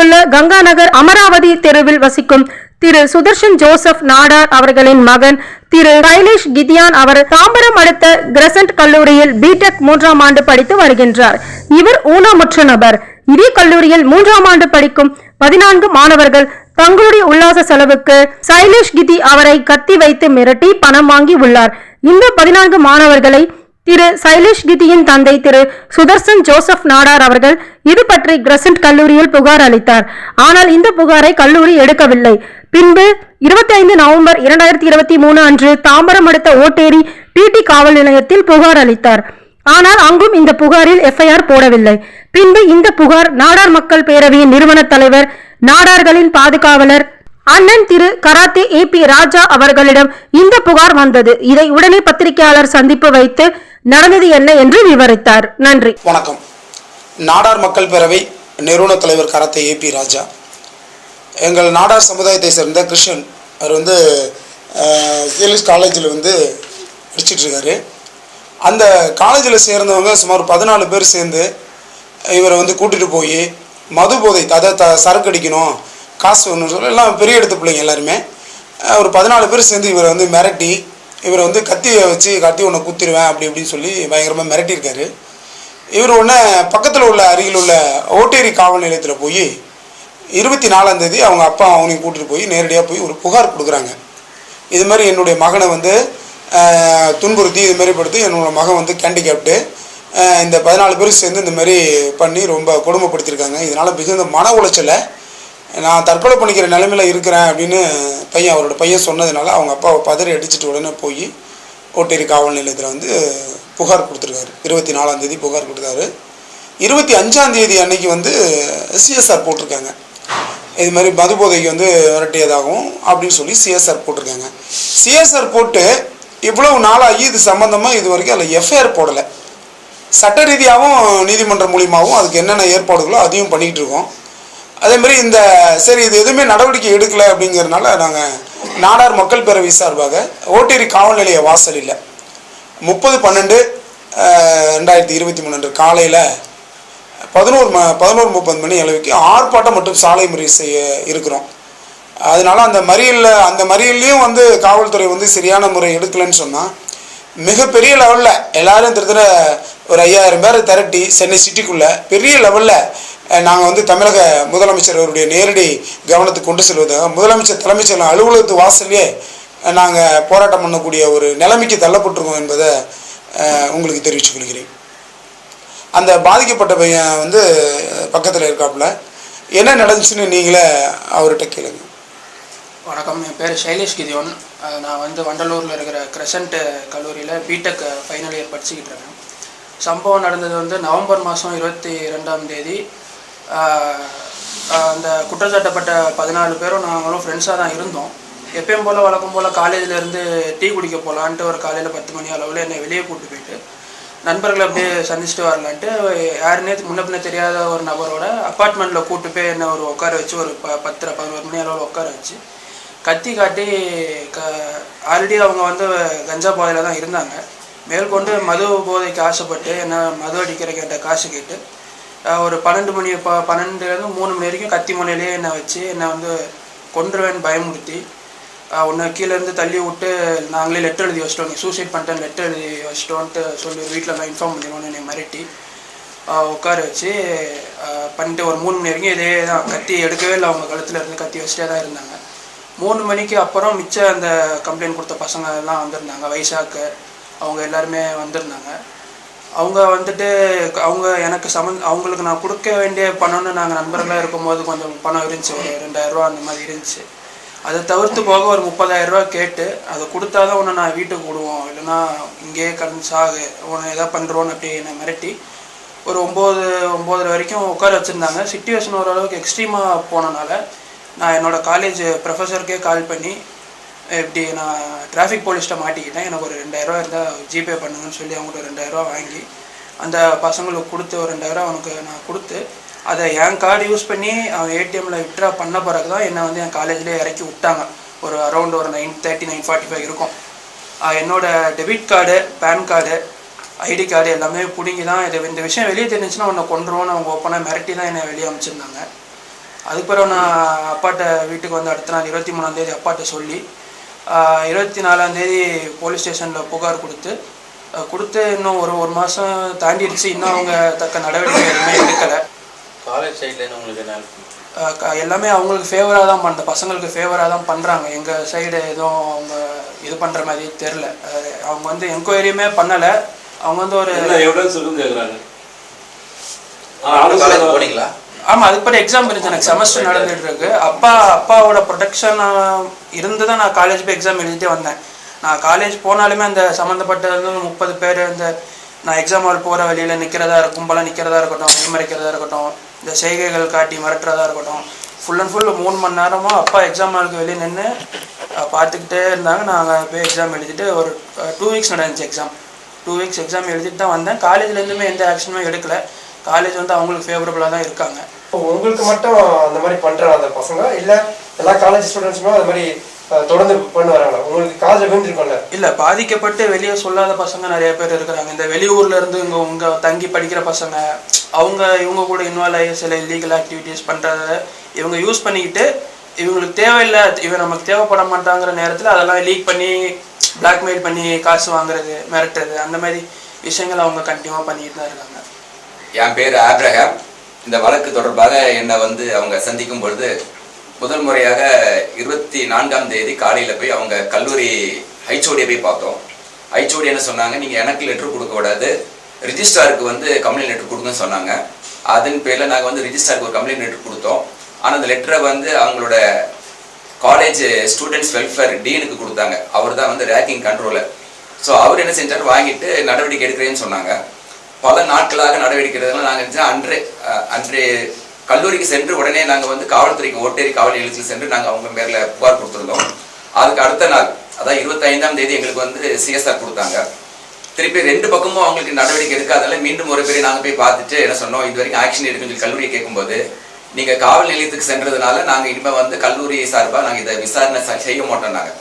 உள்ள கங்காநகர் அமராவதி தெருவில் வசிக்கும் திரு சுதர்ஷன் ஜோசப் நாடார் அவர்களின் மகன் திரு கைலேஷ் கிதியான் அவர் தாம்பரம் அடுத்த கிரசன்ட் கல்லூரியில் பிடெக் மூன்றாம் ஆண்டு படித்து வருகின்றார். இவர் ஊனமுற்ற நபர். இதே கல்லூரியில் மூன்றாம் ஆண்டு படிக்கும் பதினான்கு மாணவர்கள் தங்களுடைய உல்லாச செலவுக்கு சைலேஷ் கிதி அவரை கத்தி வைத்து மிரட்டி பணம் வாங்கி உள்ளார். இந்த பதினான்கு மாணவர்களை திரு சைலேஷ் கிதியின் தந்தை திரு சுதர்சன் ஜோசப் நாடார் அவர்கள் இது பற்றி கிரசன்ட் கல்லூரியில் புகார் அளித்தார். ஆனால் இந்த புகாரை கல்லூரி எடுக்கவில்லை. பின்பு 25 நவம்பர் இரண்டாயிரத்தி இருபத்தி மூணு அன்று தாம்பரம் அடுத்த ஓட்டேரி டிடி காவல் நிலையத்தில் புகார் அளித்தார். ஆனால் அங்கும் இந்த புகாரில் எஃப்ஐஆர் போடவில்லை. பின்பு இந்த புகார் நாடார் மக்கள் பேரவையின் நிறுவன தலைவர் நாடார்களின் பாதுகாவலர் அண்ணன் திரு கராத்தே ஏ பி ராஜா அவர்களிடம் இந்த புகார் வந்தது. இதை உடனே பத்திரிகையாளர் சந்திப்பு வைத்து நடந்தது என்ன என்று விவரித்தார். நன்றி. வணக்கம். நாடார் மக்கள் பேரவை நிறுவன தலைவர் கரத்தை ஏபி ராஜா. எங்கள் நாடார் சமுதாயத்தை சேர்ந்த கிருஷ்ணன் அவர் வந்து சேலிஸ் காலேஜில் வந்து படிச்சிட்ருக்காரு அந்த காலேஜில் சேர்ந்தவங்க சுமார் பதினாலு பேர் சேர்ந்து இவரை வந்து கூட்டிகிட்டு போய் மது போதை அதை த சரக்கு அடிக்கணும் காசு வேணும்னு சொல்லி எல்லாம் பெரிய இடத்து பிள்ளைங்க எல்லாருமே. ஒரு பதினாலு பேர் சேர்ந்து இவரை வந்து மிரட்டி இவரை வந்து கத்தியை வச்சு கத்தி உன்னை குத்திடுவேன் அப்படி இப்படின்னு சொல்லி பயங்கரமாக மிரட்டியிருக்காரு. இவர் உடனே பக்கத்தில் உள்ள அருகில் உள்ள ஓட்டேரி காவல் நிலையத்தில் போய் இருபத்தி நாலாந்தேதி அவங்க அப்பா அவனையும் கூட்டிகிட்டு போய் நேரடியாக போய் ஒரு புகார் கொடுக்குறாங்க. இது மாதிரி என்னுடைய மகனை வந்து துன்புறுத்தி இது மாதிரி படுத்தி என்னோடய மகன் வந்து கேண்டிகேப்டு. இந்த பதினாலு பேர் சேர்ந்து இந்த மாதிரி பண்ணி ரொம்ப கொடுமைப்படுத்தியிருக்காங்க. இதனால் மிகுந்த மன உளைச்சலை நான் தற்கொலை பண்ணிக்கிற நிலைமையில இருக்கிறேன் அப்படின்னு பையன் அவரோட பையன் சொன்னதுனால அவங்க அப்பாவை பதறி அடிச்சுட்டு உடனே போய் ஓட்டேரி காவல் நிலையத்தில் வந்து புகார் கொடுத்துருக்காரு. இருபத்தி நாலாம் தேதி புகார் கொடுத்தாரு. இருபத்தி அஞ்சாம் தேதி அன்னைக்கு வந்து சிஎஸ்ஆர் போட்டிருக்காங்க. இது மாதிரி மது போதைக்கு வந்து விரட்டியதாகவும் அப்படின்னு சொல்லி சிஎஸ்ஆர் போட்டிருக்காங்க. சிஎஸ்ஆர் போட்டு இவ்வளவு நாளாகி இது சம்மந்தமாக இது வரைக்கும் அதில் எஃப்ஐஆர் போடலை. சட்ட ரீதியாகவும் நீதிமன்றம் மூலியமாகவும் அதுக்கு என்னென்ன ஏற்பாடுகளோ அதையும் பண்ணிக்கிட்டு இருக்கோம். அதேமாரி இந்த சரி இது எதுவுமே நடவடிக்கை எடுக்கலை அப்படிங்கிறதுனால நாங்கள் நாடார் மக்கள் பேரவை சார்பாக ஓட்டேரி காவல் நிலைய வாசலில் முப்பது பன்னெண்டு ரெண்டாயிரத்தி இருபத்தி மூணு அன்று காலையில் பதினோரு ம பதினோரு முப்பது மணி அளவுக்கு ஆர்ப்பாட்டம் மற்றும் சாலை முறை செய்ய இருக்கிறோம். அதனால அந்த மறியலில் அந்த மறியல்லையும் வந்து காவல்துறை வந்து சரியான முறை எடுக்கலைன்னு சொன்னால் மிகப்பெரிய லெவலில் எல்லாரும் திருத்தர ஒரு ஐயாயிரம் பேர் திரட்டி சென்னை சிட்டிக்குள்ளே பெரிய லெவலில் நாங்கள் வந்து தமிழக முதலமைச்சர் அவருடைய நேரடி கவனத்துக்கு கொண்டு செல்வதாக முதலமைச்சர் தலைமைச் செயலர் அலுவலகத்து வாசல்லே நாங்கள் போராட்டம் பண்ணக்கூடிய ஒரு நிலைமைக்கு தள்ளப்பட்டிருக்கோம் என்பதை உங்களுக்கு தெரிவித்துக் கொள்கிறேன். அந்த பாதிக்கப்பட்ட பையன் வந்து பக்கத்தில் இருக்காப்புல. என்ன நடந்துச்சுன்னு நீங்களே அவர்கிட்ட கேளுங்க. வணக்கம். என் பேர் சைலேஷ் கிதியோன். நான் வந்து வண்டலூரில் இருக்கிற கிரசன்ட் கல்லூரியில் பிடெக் ஃபைனல் இயர் படிச்சுக்கிட்டு இருக்கேன். சம்பவம் நடந்தது வந்து நவம்பர் மாதம் இருபத்தி ரெண்டாம் தேதி அந்த குற்றச்சாட்டப்பட்ட பதினாலு பேரும் நாங்களும் ஃப்ரெண்ட்ஸாக தான் இருந்தோம். எப்பயும் போல் வழக்கம் போல் காலேஜிலேருந்து டீ குடிக்க போகலான்ட்டு ஒரு காலையில் பத்து மணி அளவில் என்னை வெளியே கூப்பிட்டு போயிட்டு நண்பர்களை அப்படியே சந்திச்சுட்டு வரலான்ட்டு யாருன்னே முன்ன பின்ன தெரியாத ஒரு நபரோட அப்பார்ட்மெண்ட்டில் கூப்பிட்டு போய் என்னை ஒரு உட்கார வச்சு ஒரு ப பத்தரை பதினோரு மணி அளவில் உட்கார வச்சு கத்தி காட்டி க ஆல்ரெடி அவங்க வந்து கஞ்சா பாதையில் தான் இருந்தாங்க. மேற்கொண்டு மது போதைக்கு ஆசைப்பட்டு என்ன மது அடிக்கிற கேட்ட காசு கேட்டு ஒரு பன்னெண்டு மணி ப பன்னெண்டுலேருந்து மூணு மணி வரைக்கும் கத்தி முனையிலேயே என்னை வச்சு என்னை வந்து கொன்றுவேன்னு பயமுறுத்தி. உன்னை கீழேருந்து தள்ளி விட்டு நாங்களே லெட்டர் எழுதி வச்சிட்டோம். நீ சூசைட் பண்ணிட்டேன் லெட்டர் எழுதி வச்சிட்டோன்ட்டு சொல்லி வீட்டில் நான் இன்ஃபார்ம் பண்ணிடுவோம் என்னை மிரட்டி உட்கார வச்சு பண்ணிட்டு ஒரு மூணு மணி வரைக்கும் இதே தான். கத்தி எடுக்கவே இல்லை அவங்க கழுத்தில் இருந்து கத்தி வச்சுட்டே தான் இருந்தாங்க. மூணு மணிக்கு அப்புறம் மிச்சம் அந்த கம்ப்ளைண்ட் கொடுத்த பசங்க எல்லாம் வந்திருந்தாங்க. வைசாக்கு அவங்க எல்லாருமே வந்திருந்தாங்க. அவங்க வந்துட்டு க- அவங்க எனக்கு சமன் அவங்களுக்கு நான் கொடுக்க வேண்டிய பணம்னு நாங்கள் நண்பர்களாக இருக்கும்போது கொஞ்சம் பணம் இருந்துச்சு. ஒரு ரெண்டாயிரம் ரூபா அந்த மாதிரி இருந்துச்சு. அதை தவிர்த்து போக ஒரு முப்பதாயிரம் ரூபா கேட்டு அதை கொடுத்தாதான் உன்னை நான் வீட்டுக்கு விடுவோம். இல்லைன்னா இங்கேயே கடந்து சாகு உன்னை எதாவது பண்ணுறோன்னு அப்படி என்னை மிரட்டி ஒரு ஒம்பது ஒம்போதரை வரைக்கும் உட்கார வச்சுருந்தாங்க. சுச்சுவேஷன் ஓரளவுக்கு எக்ஸ்ட்ரீமாக போனனால நான் என்னோடய காலேஜ் ப்ரொஃபஸருக்கே கால் பண்ணி இப்படி நான் டிராஃபிக் போலீஸ்கிட்ட மாட்டிக்கிட்டேன். எனக்கு ஒரு ரெண்டாயிரரூவா இருந்தால் ஜிபே பண்ணுங்கன்னு சொல்லி அவங்கள்ட்ட ரெண்டாயிரரூவா வாங்கி அந்த பசங்களுக்கு கொடுத்து ஒரு ரெண்டாயிரம் அவனுக்கு நான் கொடுத்து அதை என் கார்டு யூஸ் பண்ணி அவன் ஏடிஎம்மில் விட்ரா பண்ண பிறகு தான் என்னை வந்து என் காலேஜ்லேயே இறக்கி விட்டாங்க. ஒரு அரௌண்ட் ஒரு nine thirty nine forty five இருக்கும். என்னோடய என்னோட debit card PAN card ID card எல்லாமே பிடுங்கி தான் இது இந்த விஷயம் வெளியே தெரிஞ்சுன்னா உன்னை கொண்டுருவோன்னு அவங்க ஓப்பனாக மிரட்டி தான் என்னை வெளியே அமைச்சிருந்தாங்க அதுக்கப்புறம் நான் அப்பாட்ட வீட்டுக்கு வந்து அடுத்த நாள் இருபத்தி மூணாந்தேதி அப்பாட்ட சொல்லி இருபத்தி நாலாந்தேதி போலீஸ் ஸ்டேஷனில் புகார் கொடுத்து கொடுத்து இன்னும் ஒரு ஒரு மாதம் தாண்டிடுச்சு. இன்னும் அவங்க தக்க நடவடிக்கை எதுவுமே எடுக்கலை. காலேஜ் சைட்லேருந்து உங்களுக்கு எல்லாமே அவங்களுக்கு ஃபேவராக தான் பண்ணுற பசங்களுக்கு ஃபேவராக தான் பண்ணுறாங்க எங்கள் சைடு எதுவும் அவங்க இது பண்ணுற மாதிரி தெரில அவங்க வந்து என்கொயரியுமே பண்ணலை. அவங்க வந்து ஒரு ஆனா காலேஜ் ஆலோசனை போனீங்களா? ஆமாம் அதுக்கு எக்ஸாம் இருந்துச்சு எனக்கு செமஸ்டர் நடந்துட்டு இருக்கு. அப்பா அப்பாவோட ப்ரொடெக்ஷன் இருந்து தான் நான் காலேஜ் போய் எக்ஸாம் எழுதிட்டே வந்தேன். நான் காலேஜ் போனாலுமே அந்த சம்மந்தப்பட்ட முப்பது பேர் இந்த நான் எக்ஸாம் ஹால் போகிற வழியில் நிற்கிறதா இருக்கும் கும்பலாக நிற்கிறதா இருக்கட்டும் வழிமறைக்கிறதா இருக்கட்டும் இந்த செய்கைகள் காட்டி மிரட்டுறதா இருக்கட்டும் ஃபுல் அண்ட் ஃபுல் மூணு மணி நேரமும் அப்பா எக்ஸாம் ஹாலுக்கு வெளியே நின்று பார்த்துக்கிட்டே இருந்தாங்க. நாங்கள் போய் எக்ஸாம் எழுதிட்டு ஒரு டூ வீக்ஸ் நடந்துச்சு எக்ஸாம் டூ வீக்ஸ் எக்ஸாம் எழுதிட்டு தான் வந்தேன். காலேஜ்லேருந்துமே எந்த ஆக்ஷனுமே எடுக்கல. காலேஜ் வந்து அவங்களுக்கு ஃபேவரபுளாக தான் இருக்காங்க. இப்போ உங்களுக்கு மட்டும் அந்த மாதிரி பண்றாங்க அந்த பசங்க இல்ல எல்லா காலேஜ் ஸ்டூடெண்ட்ஸுமே அது மாதிரி தொடர்ந்து பண்ணி வராங்களா உங்களுக்கு காலேஜ் விழுந்திருக்கோம்ல? இல்ல பாதிக்கப்பட்டு வெளியே சொல்லாத பசங்க நிறைய பேர் இருக்கிறாங்க. இந்த வெளியூர்ல இருந்து இங்க உங்க தங்கி படிக்கிற பசங்க அவங்க இவங்க கூட இன்வால்வ் ஆகி சில இல்லீகல் ஆக்டிவிட்டீஸ் பண்றத இவங்க யூஸ் பண்ணிக்கிட்டு இவங்களுக்கு தேவையில்லை இவன் நமக்கு தேவைப்பட மாட்டாங்கிற நேரத்துல அதெல்லாம் லீக் பண்ணி பிளாக்மெயில் பண்ணி காசு வாங்குறது மிரட்டுறது அந்த மாதிரி விஷயங்கள் அவங்க கண்டினியூவாக பண்ணிட்டு தான் இருக்காங்க. என் பேர் ஆப்ரஹாம். இந்த வழக்கு தொடர்பாக என்னை வந்து அவங்க சந்திக்கும் பொழுது முதல் முறையாக இருபத்தி நான்காம் தேதி காலையில் போய் அவங்க கல்லூரி ஹைச்ஓடியை போய் பார்த்தோம். ஹைச்ஓடி என்ன சொன்னாங்க? நீங்கள் எனக்கு லெட்ரு கொடுக்க கூடாது. ரிஜிஸ்ட்ராருக்கு வந்து கம்ப்ளைண்ட் லெட்ரு கொடுங்கன்னு சொன்னாங்க. அதன் பேரில் நாங்கள் வந்து ரிஜிஸ்ட்ராருக்கு ஒரு கம்ப்ளைண்ட் லெட்ரு கொடுத்தோம். ஆனால் அந்த லெட்டரை வந்து அவங்களோட காலேஜ் ஸ்டூடெண்ட்ஸ் வெல்ஃபேர் டீனுக்கு கொடுத்தாங்க. அவர் தான் வந்து ரேக்கிங் கண்ட்ரோலர் ஸோ அவர் என்ன செஞ்சார்? வாங்கிட்டு நடவடிக்கை எடுக்கிறேன்னு சொன்னாங்க. பல நாட்களாக நடவடிக்கை நாங்கள் அன்றே அன்றே கல்லூரிக்கு சென்று உடனே நாங்கள் வந்து காவல்துறைக்கு ஓட்டேரி காவல் நிலையத்தில் சென்று நாங்கள் அவங்க பேரில் புகார் கொடுத்துருந்தோம். அதுக்கு அடுத்த நாள் அதான் இருபத்தைந்தாம் தேதி எங்களுக்கு வந்து சிஎஸ்ஆர் கொடுத்தாங்க. திருப்பி ரெண்டு பக்கமும் அவங்களுக்கு நடவடிக்கை எடுக்காதனால மீண்டும் ஒரு பேரை நாங்கள் போய் பார்த்துட்டு என்ன சொன்னோம்? இது வரைக்கும் ஆக்ஷன் எடுக்குன்னு சொல்லி கல்லூரியை கேட்கும்போது நீங்கள் காவல் நிலையத்துக்கு சென்றதுனால நாங்கள் இனிமேல் வந்து கல்லூரி சார்பாக நாங்கள் இதை விசாரணை செய்ய மாட்டோம் நாங்கள்